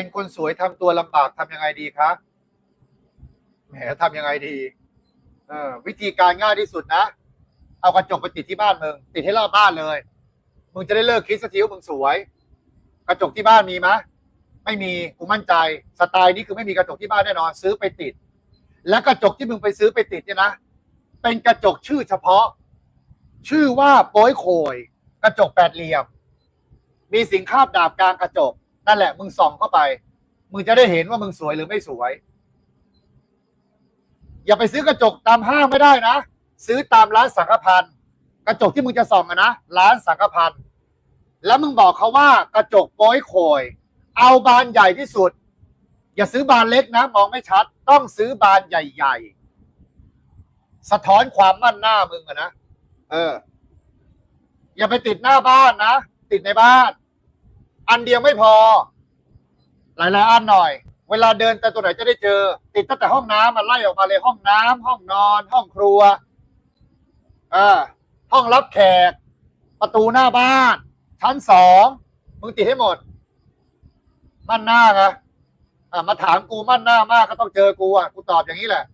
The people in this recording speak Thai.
เป็นคนสวยทำตัวลำบากทำยังไงดีคะแหมทำยังไงดี เออ วิธีการง่ายที่สุดนะ เอากระจกไปติดที่บ้านมึง ติดให้รอบบ้านเลย มึงจะได้เลิกคิดสักทีว่ามึงสวย กระจกที่บ้านมีไหมไม่มีกูมั่นใจ สไตล์นี้คือไม่มีกระจกที่บ้านแน่นอน ซื้อไปติด และกระจกที่มึงไปซื้อไปติดเนี่ยนะเป็นกระจกชื่อเฉพาะ ชื่อว่าโป้ยโขยกระจกแปดเหลี่ยม มีสิงคาบดาบกลางกระจก นั่นแหละ มึงส่องเข้าไป มึงจะได้เห็นว่ามึงสวยหรือไม่สวย อย่าไปซื้อกระจกตามห้างไม่ได้นะ ซื้อตามร้านสังฆพันธ์กระจกที่มึงจะส่องอะนะร้านสังฆพันธ์แล้วมึงบอกเขาว่ากระจกโป้ยโขยเอาบานใหญ่ที่สุด อย่าซื้อบานเล็กนะ มองไม่ชัด ต้องซื้อบานใหญ่ๆ สะท้อนความมั่นหน้ามึงอะนะ เออ อย่าไปติดหน้าบ้านนะ ติดในบ้าน อันเดียวไม่พอ หลายๆอันหน่อย เวลาเดินแต่ตัวไหนจะได้เจอ ติดตั้งแต่ห้องน้ำมันไล่ออกมาเลยห้องน้ำห้องนอน ห้องครัวเออห้องรับแขก ประตูหน้าบ้าน ชั้นสองมึงติดให้หมด มั่นหน้าไงอะมาถามกูมั่นหน้ามากก็ต้องเจอกูอะกูตอบอย่างนี้แหละ